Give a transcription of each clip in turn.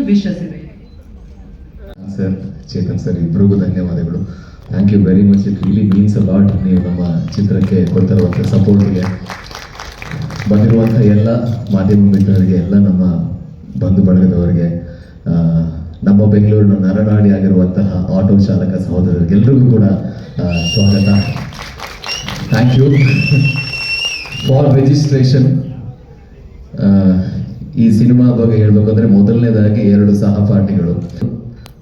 ಇದೆ sir, Chetan sir ಇಬ್ಬರಿಗೂ ಧನ್ಯವಾದಗಳು. Thank you very much it really means a lot ನೀವು ನಮ್ಮ ಚಿತ್ರಕ್ಕೆ ಕೊಡ್ತಿರುವಂಥ ಸಪೋರ್ಟ್ಗೆ ಬಂದಿರುವಂಥ ಎಲ್ಲ ಮಾಧ್ಯಮ ಮಿತ್ರರಿಗೆ, ಎಲ್ಲ ನಮ್ಮ ಬಂಧು ಬಳಗದವರಿಗೆ ನಮ್ಮ ಬೆಂಗಳೂರಿನ ನರನಾಡಿ ಆಗಿರುವಂತಹ ಆಟೋ ಚಾಲಕ ಸಹೋದರರಿಗೆಲ್ಲರಿಗೂ ಕೂಡ ಸ್ವಾಗತ. ಥ್ಯಾಂಕ್ ಯು ಫಾರ್ ರಿಜಿಸ್ಟ್ರೇಷನ್ ಈ ಸಿನಿಮಾ ಬಗ್ಗೆ ಹೇಳ್ಬೇಕಂದ್ರೆ ಮೊದಲನೇದಾಗಿ ಎರಡು ಸಹಪಾಠಿಗಳು.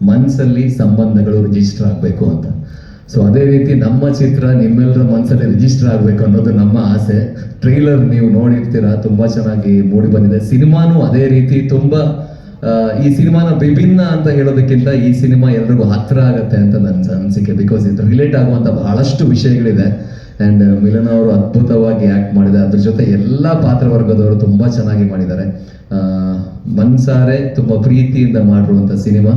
ಮನ್ಸಲ್ಲಿ ಸಂಬಂಧಗಳು ರಿಜಿಸ್ಟರ್ ಆಗಬೇಕು ಅಂತ. ಸೊ ಅದೇ ರೀತಿ ನಮ್ಮ ಚಿತ್ರ ನಿಮ್ಮೆಲ್ಲರ ಮನಸ್ಸಲ್ಲಿ ರಿಜಿಸ್ಟರ್ ಆಗಬೇಕು ಅನ್ನೋದು ನಮ್ಮ ಆಸೆ. ಟ್ರೈಲರ್ ನೀವು ನೋಡಿರ್ತೀರಾ, ತುಂಬಾ ಚೆನ್ನಾಗಿ ಮೂಡಿ ಬಂದಿದೆ. ಸಿನಿಮಾನು ಅದೇ ರೀತಿ ತುಂಬಾ ಈ ಸಿನಿಮಾನ ವಿಭಿನ್ನ ಅಂತ ಹೇಳೋದಕ್ಕಿಂತ ಈ ಸಿನಿಮಾ ಎಲ್ರಿಗೂ ಹತ್ರ ಆಗತ್ತೆ ಅಂತ ನನ್ನ ಅನಿಸಿಕೆ. ಬಿಕಾಸ್ ಇದು ರಿಲೇಟ್ ಆಗುವಂತ ಬಹಳಷ್ಟು ವಿಷಯಗಳಿದೆ. ಅಂಡ್ ಮಿಲನ್ ಅವರು ಅದ್ಭುತವಾಗಿ ಆಕ್ಟ್ ಮಾಡಿದ್ದಾರೆ. ಅದ್ರ ಜೊತೆ ಎಲ್ಲ ಪಾತ್ರವರ್ಗದವರು ತುಂಬಾ ಚೆನ್ನಾಗಿ ಮಾಡಿದ್ದಾರೆ. ಮನ್ಸಾರೆ ತುಂಬಾ ಪ್ರೀತಿಯಿಂದ ಮಾಡಿರುವಂತ cinema.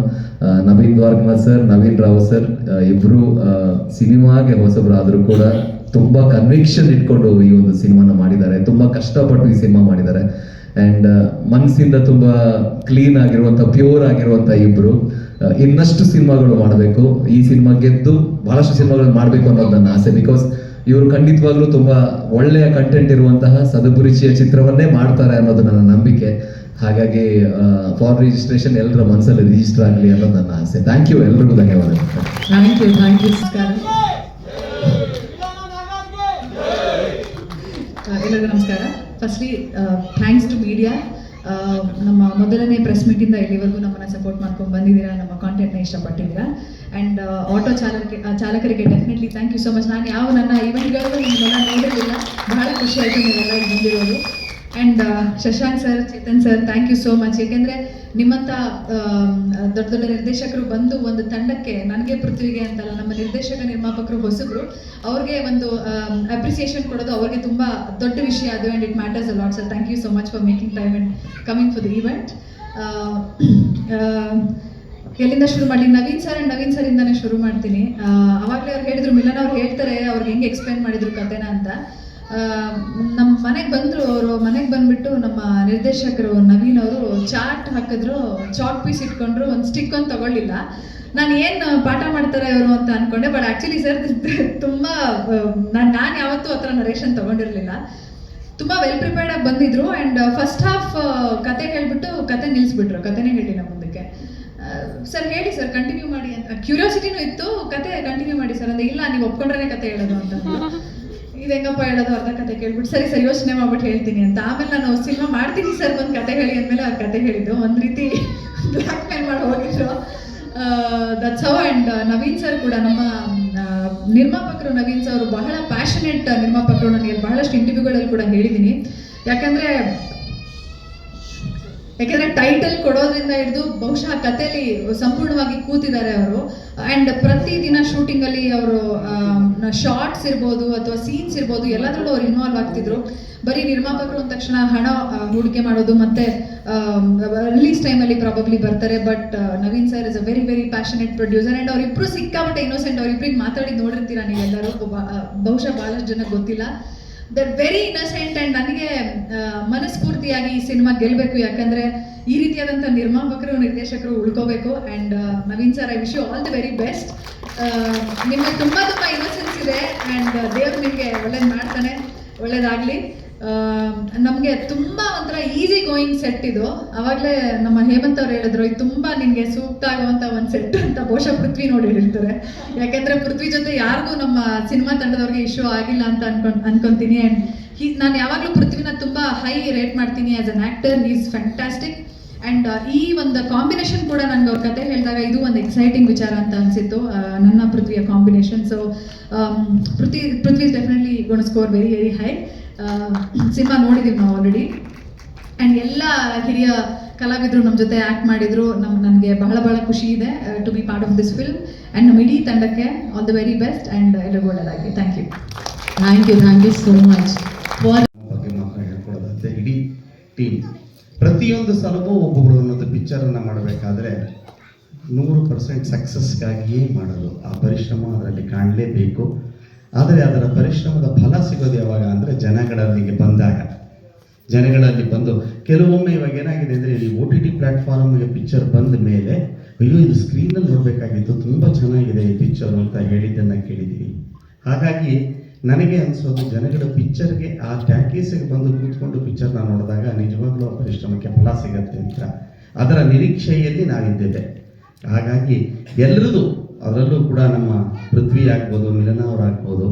Naveen Dwarakanath sir Naveen Rao sir ಇಬ್ಬರು ಸಿನಿಮಾಗೆ ಆದ್ರೂ ಕೂಡ ತುಂಬಾ ಕನ್ವಿಕ್ಷನ್ ಇಟ್ಕೊಂಡು ಈ ಒಂದು ಸಿನಿಮಾನ ಮಾಡಿದ್ದಾರೆ. ತುಂಬಾ ಕಷ್ಟಪಟ್ಟು ಈ ಸಿನಿಮಾ ಮಾಡಿದ್ದಾರೆ. ಅಂಡ್ ಮನಸ್ಸಿಂದ ತುಂಬಾ ಕ್ಲೀನ್ ಆಗಿರುವಂತ ಪ್ಯೂರ್ ಆಗಿರುವಂತ ಇಬ್ರು. ಇನ್ನಷ್ಟು ಸಿನಿಮಾಗಳು ಮಾಡಬೇಕು. ಈ ಸಿನಿಮಾ ಗೆದ್ದು ಬಹಳಷ್ಟು ಸಿನಿಮಾಗಳು ಮಾಡಬೇಕು ಅನ್ನೋದು ನನ್ನ ಆಸೆ. ಬಿಕಾಸ್ ಇವರು ಖಂಡಿತವಾಗ್ಲೂ ತುಂಬಾ ಒಳ್ಳೆಯ ಕಂಟೆಂಟ್ ಇರುವಂತಹ ಸದಪುರುಷಿಯ ಚಿತ್ರವನ್ನೇ ಮಾಡ್ತಾರೆ ಅನ್ನೋದು ನನ್ನ ನಂಬಿಕೆ. ಹಾಗಾಗಿ ಫಾರ್ ರಿಜಿಸ್ಟ್ರೇಷನ್ ಎಲ್ಲರ ಮನಸ್ಸಲ್ಲಿ ರಿಜಿಸ್ಟರ್ ಆಗಲಿ ಅನ್ನೋದು ನನ್ನ ಆಸೆ. ಥ್ಯಾಂಕ್ ಯು ಎಲ್ರಿಗೂ ಧನ್ಯವಾದ ಥ್ಯಾಂಕ್ ಯು ಥ್ಯಾಂಕ್ ಯು ನಮಸ್ಕಾರ ಎಲ್ಲರಿಗೂ ನಮಸ್ಕಾರ. ಫಸ್ಟ್ಲಿ ಥ್ಯಾಂಕ್ಸ್ ಟು ಮೀಡಿಯಾ ನಮ್ಮ ಮೊದಲನೇ ಪ್ರೆಸ್ ಮೀಟಿಂದ ಇಲ್ಲಿವರೆಗೂ ನಮ್ಮನ್ನು ಸಪೋರ್ಟ್ ಮಾಡ್ಕೊಂಡು ಬಂದಿದ್ದೀರಾ ನಮ್ಮ ಕಾಂಟೆಂಟ್ನ ಇಷ್ಟಪಟ್ಟಿದ್ದೀರಾ? ಆ್ಯಂಡ್ ಆಟೋ ಚಾಲಕ ಚಾಲಕರಿಗೆ definitely thank you so much ನಾನು ಯಾವ ನನ್ನ ಈವೆಂಟ್ಗಳಲ್ಲೂ ನಿಮ್ಮನ್ನೆಲ್ಲ ನೋಡಿರಲಿಲ್ಲ. ಬಹಳ ಖುಷಿ ಆಯಿತು ನೀವೆಲ್ಲ ಬಂದಿರೋದು. And Shashank sir Chetan sir thank you so much ಏಕೆಂದರೆ ನಿಮ್ಮಂಥ ಆಮ್, ದೊಡ್ಡ ದೊಡ್ಡ ನಿರ್ದೇಶಕರು ಬಂದು ಒಂದು ತಂಡಕ್ಕೆ ನನಗೆ ಪೃಥ್ವಿಗೆ ಅಂತಲ್ಲ ನಮ್ಮ ನಿರ್ದೇಶಕ ನಿರ್ಮಾಪಕರು ಹೊಸಬ್ರು ಅವ್ರಿಗೆ ಒಂದು ಅಪ್ರಿಸಿಯೇಷನ್ ಕೊಡೋದು ಅವ್ರಿಗೆ ತುಂಬ ದೊಡ್ಡ ವಿಷಯ. ಅದು and it matters a lot sir thank you so much for making time and coming for the event ಎಲ್ಲಿಂದ ಶುರು ಮಾಡಿ Naveen sir and Naveen sir ಇಂದಾನೆ ಶುರು ಮಾಡ್ತೀನಿ. ಅವಾಗಲೇ ಅವ್ರು ಹೇಳಿದ್ರು ಮಿಲನ್ ಅವ್ರು ಹೇಳ್ತಾರೆ ಅವ್ರಿಗೆ ಹೆಂಗೆ ಎಕ್ಸ್ಪ್ಲೈನ್ ಮಾಡಿದ್ರು ಕತೆನ ಅಂತ. ನಮ್ಮ ಮನೆಗೆ ಬಂದರು ಅವರು, ಮನೆಗೆ ಬಂದ್ಬಿಟ್ಟು ನಮ್ಮ ನಿರ್ದೇಶಕರು ನವೀನ್ ಅವರು ಚಾಟ್ ಹಾಕಿದ್ರು ಚಾಟ್ ಪೀಸ್ ಇಟ್ಕೊಂಡ್ರು, ಒಂದು ಸ್ಟಿಕ್ ಒಂದು ತಗೊಳ್ಳಿಲ್ಲ. ನಾನು ಏನು ಪಾಠ ಮಾಡ್ತಾರೆ ಅವರು ಅಂತ ಅನ್ಕೊಂಡೆ ಬಟ್ ಆ್ಯಕ್ಚುಲಿ ಸರ್ ತುಂಬ, ನಾನು ನಾನು ಯಾವತ್ತೂ ಆ ಥರ ನರೇಷನ್ ತೊಗೊಂಡಿರಲಿಲ್ಲ. ತುಂಬ ವೆಲ್ ಪ್ರಿಪೇರ್ಡ್ ಆಗಿ ಬಂದಿದ್ರು ಆ್ಯಂಡ್ ಫಸ್ಟ್ ಹಾಫ್ ಕತೆ ಹೇಳ್ಬಿಟ್ಟು ಕತೆ ನಿಲ್ಲಿಸ್ಬಿಟ್ರು ಕತೆನೇ ಹೇಳಿಲ್ಲ ಮುಂದಕ್ಕೆ. ಸರ್ ಹೇಳಿ ಸರ್ ಕಂಟಿನ್ಯೂ ಮಾಡಿ ಅಂತ. ಕ್ಯೂರಿಯಾಸಿಟಿನೂ ಇತ್ತು, ಕತೆ ಕಂಟಿನ್ಯೂ ಮಾಡಿ ಸರ್ ಅಂದರೆ ಇಲ್ಲ, ನೀವು ಒಪ್ಕೊಂಡ್ರೆ ಕತೆ ಹೇಳೋದು ಅಂತ. ಇದು ಹೇಳೋದು ಅರ್ಧ ಕತೆ ಕೇಳ್ಬಿಟ್ಟು, ಸರಿ ಸರಿ, ಯೋಚನೆ ಮಾಡ್ಬಿಟ್ಟು ಹೇಳ್ತೀನಿ ಅಂತ. ಆಮೇಲೆ ನಾನು ಸಿನಿಮಾ ಮಾಡ್ತೀನಿ ಸರ್, ಒಂದು ಕತೆ ಹೇಳಿ ಅಂದಮೇಲೆ ಅವ್ರ ಕತೆ ಹೇಳಿದ್ದು. ಒಂದು ರೀತಿ ಬ್ಲ್ಯಾಕ್ ಮೇಲ್ ಮಾಡಿ ಹೋಗಿದ್ರು. That's how and Naveen sir ಕೂಡ ನಮ್ಮ ನಿರ್ಮಾಪಕರು ನವೀನ್ ಸರ್ ಬಹಳ ಪ್ಯಾಷನೆಟ್ ನಿರ್ಮಾಪಕರು. ನನಗೆ ಬಹಳಷ್ಟು ಇಂಟರ್ವ್ಯೂಗಳಲ್ಲಿ ಕೂಡ ಹೇಳಿದ್ದೀನಿ. ಯಾಕಂದರೆ ಯಾಕೆಂದ್ರೆ ಟೈಟಲ್ ಕೊಡೋದ್ರಿಂದ ಹಿಡಿದು ಬಹುಶಃ ಕಥೆಲಿ ಸಂಪೂರ್ಣವಾಗಿ ಕೂತಿದ್ದಾರೆ ಅವರು. ಆ್ಯಂಡ್ ಪ್ರತಿದಿನ ಶೂಟಿಂಗಲ್ಲಿ ಅವರು ಶಾರ್ಟ್ಸ್ ಇರ್ಬೋದು ಅಥವಾ ಸೀನ್ಸ್ ಇರ್ಬೋದು ಎಲ್ಲದರಲ್ಲೂ ಅವ್ರು ಇನ್ವಾಲ್ವ್ ಆಗ್ತಿದ್ರು. ಬರೀ ನಿರ್ಮಾಪಕರು ಅಂದ ತಕ್ಷಣ ಹಣ ಹೂಡಿಕೆ ಮಾಡೋದು ಮತ್ತೆ ರಿಲೀಸ್ ಟೈಮಲ್ಲಿ ಪ್ರಾಬಬ್ಲಿ ಬರ್ತಾರೆ. But Naveen sir is a very very passionate producer and ಅವರಿಬ್ರು ಸಿಕ್ಕಾಪಟ್ಟೆ ಇನ್ನೋಸೆಂಟ್ ಅವರಿಬ್ರಿಗೆ ಮಾತಾಡಿ ನೋಡಿರ್ತೀರಾ ನೀವೆಲ್ಲರೂ? ಬಹುಶಃ ಬಹಳಷ್ಟು ಜನಕ್ಕೆ ಗೊತ್ತಿಲ್ಲ. ದರ್ ವೆರಿ ಇನ್ನಸೆಂಟ್ ಆ್ಯಂಡ್ ನನಗೆ ಮನಸ್ಫೂರ್ತಿಯಾಗಿ ಈ ಸಿನಿಮಾ ಗೆಲ್ಲಬೇಕು ಯಾಕಂದ್ರೆ ಈ ರೀತಿಯಾದಂಥ ನಿರ್ಮಾಪಕರು, ನಿರ್ದೇಶಕರು ಉಳ್ಕೋಬೇಕು. And Naveen sir I wish you all the very best ನಿಮಗೆ ತುಂಬ ತುಂಬ ಇನ್ನೋಸೆನ್ಸ್ ಇದೆ. ಆ್ಯಂಡ್ ದೇವರು ನಿಮಗೆ ಒಳ್ಳೇದು ಮಾಡ್ತಾನೆ, ಒಳ್ಳೇದಾಗಲಿ. ನಮಗೆ ತುಂಬ ಒಂಥರ ಗೋಯಿಂಗ್ ಸೆಟ್ ಇದು. ಅವಾಗಲೇ ನಮ್ಮ ಹೇಮಂತ್ ಅವ್ರು ಹೇಳಿದ್ರು, ಇದು ತುಂಬಾ ನಿನಗೆ ಸೂಕ್ತ ಆಗುವಂಥ ಒಂದು ಸೆಟ್ ಅಂತ ಬಹುಶಃ ಪೃಥ್ವಿ ನೋಡಿ ಹೇಳ್ತಾರೆ. ಯಾಕೆಂದ್ರೆ ಪೃಥ್ವಿ ಜೊತೆ ಯಾರಿಗೂ ನಮ್ಮ ಸಿನಿಮಾ ತಂಡದವ್ರಿಗೆ ಇಶ್ಯೂ ಆಗಿಲ್ಲ ಅಂತ ಅನ್ಕೊಂಡ್ ಅನ್ಕೊಂತೀನಿ. ಅಂಡ್ ಹೀ, ನಾನು ಯಾವಾಗಲೂ ಪೃಥ್ವಿನ ತುಂಬಾ ಹೈ ರೇಟ್ ಮಾಡ್ತೀನಿ as an actor is fantastic and ಈ ಒಂದು ಕಾಂಬಿನೇಷನ್ ಕೂಡ ನನಗೆ ಅವ್ರ ಕತೆ ಹೇಳಿದಾಗ ಇದು ಒಂದು ಎಕ್ಸೈಟಿಂಗ್ ವಿಚಾರ ಅಂತ ಅನಿಸಿತ್ತು. ನನ್ನ ಪೃಥ್ವಿಯ combination so Prithvi Prithvi definitely gonna score very very high cinema ನೋಡಿದ್ದೀವಿ ನಾವು ಆಲ್ರೆಡಿ ಆ್ಯಂಡ್ ಎಲ್ಲ ಹಿರಿಯ ಕಲಾವಿದರು ನಮ್ಮ ಜೊತೆ ಆ್ಯಕ್ಟ್ ಮಾಡಿದರು. ನಮ್ಮ ನನಗೆ ಬಹಳ ಬಹಳ ಖುಷಿ ಇದೆ to be part of this film and ನಮ್ಮ ಇಡೀ ತಂಡಕ್ಕೆ all the very best and ಎಲ್ಲರಿಗೂ ಒಳ್ಳೆಯದಾಗಲಿ thank you thank you thank you so much ಬಗ್ಗೆ ಮಾತ್ರ ಹೇಳ್ಕೊಳ್ಳೋದಂತೆ ಇಡೀ ಟೀಮ್ ಪ್ರತಿಯೊಂದು ಸಲವೂ ಒಬ್ಬೊಬ್ಬರು ಅನ್ನೋದು ಪಿಕ್ಚರನ್ನು ಮಾಡಬೇಕಾದ್ರೆ ನೂರು ಪರ್ಸೆಂಟ್ ಸಕ್ಸಸ್ಗಾಗಿಯೇ ಮಾಡೋದು ಆ ಪರಿಶ್ರಮ ಅದರಲ್ಲಿ ಕಾಣಲೇಬೇಕು. ಆದರೆ ಅದರ ಪರಿಶ್ರಮದ ಫಲ ಸಿಗೋದು ಯಾವಾಗ ಅಂದರೆ ಜನಗಳಲ್ಲಿಗೆ ಬಂದಾಗ. ಜನಗಳಲ್ಲಿ ಬಂದು, ಕೆಲವೊಮ್ಮೆ ಇವಾಗ ಏನಾಗಿದೆ ಅಂದರೆ ಈ ಓ ಟಿ ಟಿ ಪ್ಲ್ಯಾಟ್ಫಾರ್ಮ್ಗೆ ಪಿಕ್ಚರ್ ಬಂದ ಮೇಲೆ, ಅಯ್ಯೋ, ಇದು ಸ್ಕ್ರೀನಲ್ಲಿ ನೋಡಬೇಕಾಗಿತ್ತು, ತುಂಬ ಚೆನ್ನಾಗಿದೆ ಈ ಪಿಕ್ಚರ್ ಅಂತ ಹೇಳಿದ್ದನ್ನು ಕೇಳಿದ್ದೀವಿ ಹಾಗಾಗಿ ನನಗೆ ಅನಿಸೋದು, ಜನಗಳ ಪಿಕ್ಚರ್ಗೆ ಆ ಟ್ಯಾಕೀಸಿಗೆ ಬಂದು ಕೂತ್ಕೊಂಡು ಪಿಕ್ಚರ್ನ ನೋಡಿದಾಗ ನಿಜವಾಗ್ಲೂ ಪರಿಶ್ರಮಕ್ಕೆ ಫಲ ಸಿಗತ್ತೆ ಅಂತ. ಅದರ ನಿರೀಕ್ಷೆಯಲ್ಲಿ ನಾವಿದ್ದೇವೆ. ಹಾಗಾಗಿ ಎಲ್ಲರದು, ಅದರಲ್ಲೂ ಕೂಡ ನಮ್ಮ ಪೃಥ್ವಿ ಆಗ್ಬೋದು, ಮಿಲನ ಅವರಾಗ್ಬೋದು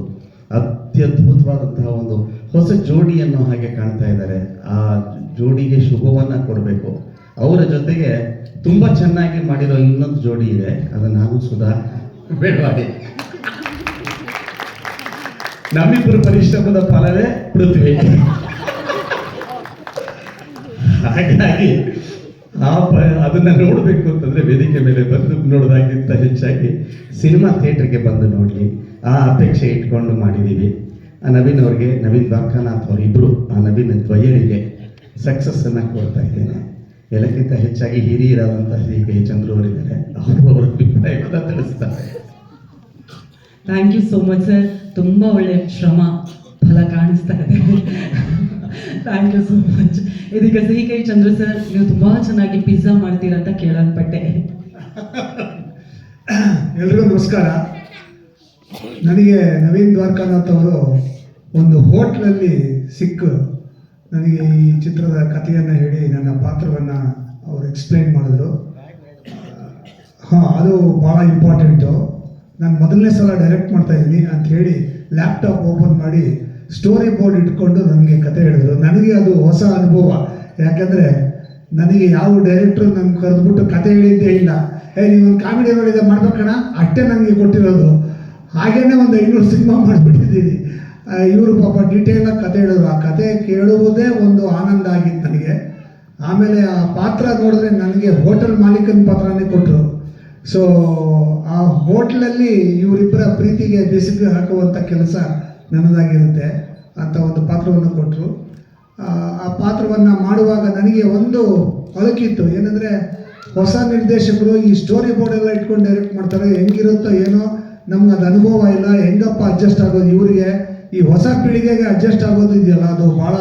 ಅತ್ಯದ್ಭುತವಾದಂತಹ ಒಂದು ಹೊಸ ಜೋಡಿಯನ್ನು ಹಾಗೆ ಕಾಣ್ತಾ ಇದ್ದಾರೆ. ಆ ಜೋಡಿಗೆ ಶುಭವನ್ನ ಕೊಡಬೇಕು. ಅವರ ಜೊತೆಗೆ ತುಂಬಾ ಚೆನ್ನಾಗಿ ಮಾಡಿರೋ ಇನ್ನೊಂದು ಜೋಡಿ ಇದೆ. ಅದು ನಾನು ಸುಧಾ ಬೇಡವಾಡಿ. ನಮ್ಮಿಬ್ಬರು ಪರಿಶ್ರಮದ ಫಲವೇ ಪೃಥ್ವಿ. ಹಾಗಾಗಿ ಆ ಪ ಅದನ್ನ ನೋಡಬೇಕು ಅಂತಂದ್ರೆ ವೇದಿಕೆ ಮೇಲೆ ಬಂದು ನೋಡೋದಾಗಿಂತ ಹೆಚ್ಚಾಗಿ ಸಿನಿಮಾ ಥಿಯೇಟರ್ಗೆ ಬಂದು ನೋಡಲಿ ಆ ಅಪೇಕ್ಷೆ ಇಟ್ಕೊಂಡು ಮಾಡಿದ್ದೀವಿ ನವೀನ್ ಅವ್ರಿಗೆ ನವೀನ್ ಬಾಂಕನಾಥ್ ಅವರಿಬ್ಬರು ಆ ನವೀನ್ ದ್ವಯರಿಗೆ ಸಕ್ಸಸ್ ಅನ್ನ ಕೊಡ್ತಾ ಇದ್ದೇನೆ. ಎಲ್ಲಕ್ಕಿಂತ ಹೆಚ್ಚಾಗಿ ಹಿರಿಯರಾದಂತಹ ಶ್ರೀ ಕೆ ಚಂದ್ರು ಅವರಿದ್ದಾರೆ. ಅವರು ಅವರ ಅಭಿಪ್ರಾಯವನ್ನು ತಿಳಿಸ್ತಾರೆ. Thank you so much sir ತುಂಬ ಒಳ್ಳೆಯ ಶ್ರಮ ಫಲ ಕಾಣಿಸ್ತಾ ಇದೆ. ಥ್ಯಾಂಕ್ ಯು ಸೋ ಮಚ್ ಇದೀಗ ಸಿಹಿ ಕೈ ಚಂದ್ರ ಸರ್ ನೀವು ತುಂಬ ಚೆನ್ನಾಗಿ ಪಿಜ್ಜಾ ಮಾಡ್ತೀರಾ ಅಂತ ಕೇಳಲ್ಪಟ್ಟೆ. ಎಲ್ರಿಗೂ ನಮಸ್ಕಾರ. ನನಗೆ ನವೀನ್ ದ್ವಾರಕಾನಾಥ್ ಅವರು ಒಂದು ಹೋಟ್ಲಲ್ಲಿ ಸಿಕ್ಕು. ನನಗೆ ಈ ಚಿತ್ರದ ಕಥೆಯನ್ನು ಹೇಳಿ ನನ್ನ ಪಾತ್ರವನ್ನು ಅವರು ಎಕ್ಸ್ಪ್ಲೈನ್ ಮಾಡಿದ್ರು. ಹಾಂ, ಅದು ಭಾಳ ಇಂಪಾರ್ಟೆಂಟು ನಾನು ಮೊದಲನೇ ಸಲ ಡೈರೆಕ್ಟ್ ಮಾಡ್ತಾ ಇದ್ದೀನಿ ಅಂತ ಹೇಳಿ ಲ್ಯಾಪ್ಟಾಪ್ ಓಪನ್ ಮಾಡಿ ಸ್ಟೋರಿ ಬೋರ್ಡ್ ಇಟ್ಕೊಂಡು ನನಗೆ ಕತೆ ಹೇಳಿದ್ರು. ನನಗೆ ಅದು ಹೊಸ ಅನುಭವ. ಯಾಕಂದರೆ ನನಗೆ ಯಾವ ಡೈರೆಕ್ಟ್ರು ನಂಗೆ ಕರೆದ್ಬಿಟ್ಟು ಕತೆ ಹೇಳಿದ್ದೇ ಇಲ್ಲ. ಏ ನೀವೊಂದು ಕಾಮಿಡಿ ನೋಡಿದೆ ಮಾಡ್ಬೇಕಣ್ಣ? ಅಷ್ಟೇ ನನಗೆ ಕೊಟ್ಟಿರೋದು. ಹಾಗೇನೆ ಒಂದು ಐನೂರು ಸಿನಿಮಾ ಮಾಡಿಬಿಟ್ಟಿದ್ದೀನಿ. ಇವರು ಪಾಪ ಆಗಿ ಕತೆ ಹೇಳೋರು. ಆ ಕತೆ ಕೇಳುವುದೇ ಒಂದು ಆನಂದ ಆಗಿತ್ತು ನನಗೆ. ಆಮೇಲೆ ಆ ಪಾತ್ರ ನೋಡಿದ್ರೆ ನನಗೆ ಹೋಟೆಲ್ ಮಾಲೀಕನ ಪಾತ್ರನೇ ಕೊಟ್ಟರು. ಸೊ ಆ ಹೋಟ್ಲಲ್ಲಿ ಇವರಿಬ್ಬರ ಪ್ರೀತಿಗೆ ಬೆಸುಗೆ ಹಾಕುವಂಥ ಕೆಲಸ ನನ್ನದಾಗಿರುತ್ತೆ ಅಂತ ಒಂದು ಪಾತ್ರವನ್ನು ಕೊಟ್ಟರು. ಆ ಪಾತ್ರವನ್ನು ಮಾಡುವಾಗ ನನಗೆ ಒಂದು ಅಳಕಿತ್ತು ಏನಂದರೆ ಹೊಸ ನಿರ್ದೇಶಕರು ಈ ಸ್ಟೋರಿ ಬೋರ್ಡ್ ಎಲ್ಲ ಇಟ್ಕೊಂಡು ಡೈರೆಕ್ಟ್ ಮಾಡ್ತಾರೆ. ಹೆಂಗಿರುತ್ತೋ ಏನೋ ನಮ್ಗೆ ಅದು ಅನುಭವ ಇಲ್ಲ. ಹೆಂಗಪ್ಪ ಅಡ್ಜಸ್ಟ್ ಆಗೋದು ಇವರಿಗೆ? ಈ ಹೊಸ ಪೀಳಿಗೆಗೆ ಅಡ್ಜಸ್ಟ್ ಆಗೋದು ಇದೆಯಲ್ಲ? ಅದು ಭಾಳ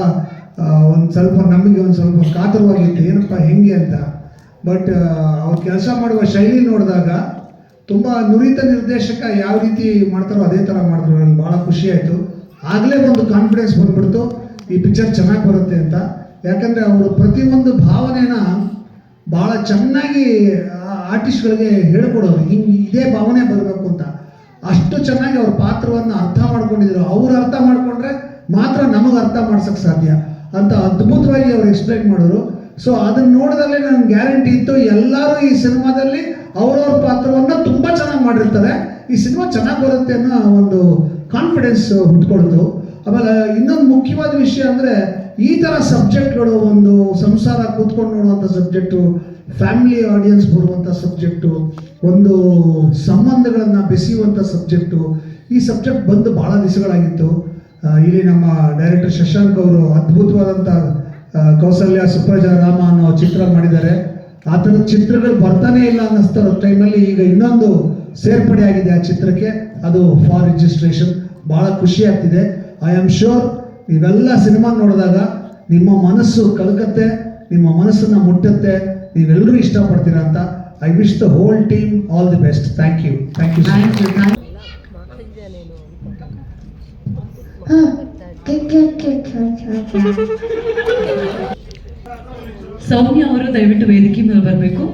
ಒಂದು ಸ್ವಲ್ಪ ನಮಗೆ ಒಂದು ಸ್ವಲ್ಪ ಕಾತರವಾಗಿತ್ತು ಏನಪ್ಪ, ಹೆಂಗೆ ಅಂತ? ಬಟ್ ಅವ್ರು ಕೆಲಸ ಮಾಡುವ ಶೈಲಿ ನೋಡಿದಾಗ ತುಂಬ ನುರಿತ ನಿರ್ದೇಶಕ ಯಾವ ರೀತಿ ಮಾಡ್ತಾರೋ ಅದೇ ಥರ ಮಾಡಿದ್ರು ನನಗೆ ಭಾಳ ಖುಷಿ ಆಯಿತು. ಆಗಲೇ ಒಂದು ಕಾನ್ಫಿಡೆನ್ಸ್ ಬಂದ್ಬಿಡ್ತು. ಈ ಪಿಕ್ಚರ್ ಚೆನ್ನಾಗಿ ಬರುತ್ತೆ ಅಂತ. ಯಾಕಂದರೆ ಅವರು ಪ್ರತಿಯೊಂದು ಭಾವನೆನ ಭಾಳ ಚೆನ್ನಾಗಿ ಆರ್ಟಿಸ್ಟ್ಗಳಿಗೆ ಹೇಳ್ಕೊಡೋರು. ಹಿಂಗೆ ಇದೇ ಭಾವನೆ ಬರಬೇಕು ಅಂತ. ಅಷ್ಟು ಚೆನ್ನಾಗಿ ಅವ್ರ ಪಾತ್ರವನ್ನು ಅರ್ಥ ಮಾಡ್ಕೊಂಡಿದ್ರು. ಅವ್ರು ಅರ್ಥ ಮಾಡ್ಕೊಂಡ್ರೆ ಮಾತ್ರ ನಮಗೆ ಅರ್ಥ ಮಾಡ್ಸೋಕ್ಕೆ ಸಾಧ್ಯ ಅಂತ ಅದ್ಭುತವಾಗಿ ಅವ್ರು ಎಕ್ಸ್ಪ್ಲೈನ್ ಮಾಡಿದ್ರು. ಸೊ ಅದನ್ನ ನೋಡಿದಲ್ಲಿ ನನಗೆ ಗ್ಯಾರಂಟಿ ಇತ್ತು, ಎಲ್ಲರೂ ಈ ಸಿನಿಮಾದಲ್ಲಿ ಅವ್ರವ್ರ ಪಾತ್ರವನ್ನು ತುಂಬ ಚೆನ್ನಾಗಿ ಮಾಡಿರ್ತಾರೆ. ಈ ಸಿನಿಮಾ ಚೆನ್ನಾಗಿ ಬರುತ್ತೆ ಅನ್ನೋ ಒಂದು ಕಾನ್ಫಿಡೆನ್ಸ್ ಹುಟ್ಕೊಳ್ತು. ಆಮೇಲೆ ಇನ್ನೊಂದು ಮುಖ್ಯವಾದ ವಿಷಯ ಅಂದರೆ ಈ ಥರ ಸಬ್ಜೆಕ್ಟ್ಗಳು ಒಂದು ಸಂಸಾರ ಕೂತ್ಕೊಂಡು ನೋಡುವಂಥ ಸಬ್ಜೆಕ್ಟು, ಫ್ಯಾಮಿಲಿ ಆಡಿಯನ್ಸ್ ಬರುವಂಥ ಸಬ್ಜೆಕ್ಟು, ಒಂದು ಸಂಬಂಧಗಳನ್ನು ಬೆಸೆಯುವಂಥ ಸಬ್ಜೆಕ್ಟು, ಈ ಸಬ್ಜೆಕ್ಟ್ ಬಂದು ಭಾಳ ದಿವಸಗಳಾಗಿತ್ತು. ಇಲ್ಲಿ ನಮ್ಮ ಡೈರೆಕ್ಟರ್ ಶಶಾಂಕ್ ಅವರು ಅದ್ಭುತವಾದಂಥ ಕೌಸಲ್ಯ ಸುಪ್ರಜಾ ರಾಮ ಅನ್ನೋ ಚಿತ್ರ ಮಾಡಿದ್ದಾರೆ. ಆ ಥರದ ಚಿತ್ರಗಳು ಬರ್ತಾನೆ ಇಲ್ಲ ಅನ್ನಿಸ್ತಾರೋ. ಟೈಮಲ್ಲಿ ಈಗ ಇನ್ನೊಂದು ಸೇರ್ಪಡೆ ಆಗಿದೆ ಆ ಚಿತ್ರಕ್ಕೆ. ಅದು ಫಾರ್ ರಿಜಿಸ್ಟ್ರೇಷನ್. ಭಾಳ ಖುಷಿ ಆಗ್ತಿದೆ. ಐ ಆಮ್ ಶೋರ್ ನೀವೆಲ್ಲ ಸಿನಿಮಾ ನೋಡಿದಾಗ ನಿಮ್ಮ ಮನಸ್ಸು ಕಲಕತ್ತೆ ನಿಮ್ಮ ಮನಸ್ಸನ್ನು ಮುಟ್ಟತ್ತೆ ನೀವೆಲ್ಲರೂ ಇಷ್ಟಪಡ್ತೀರ ಅಂತ I wish the whole team all the best thank you thank you thank you thank Soumya ಅವರು ದಯವಿಟ್ಟು ವೇದಿಕೆ ಮೇಲೆ ಬರಬೇಕು.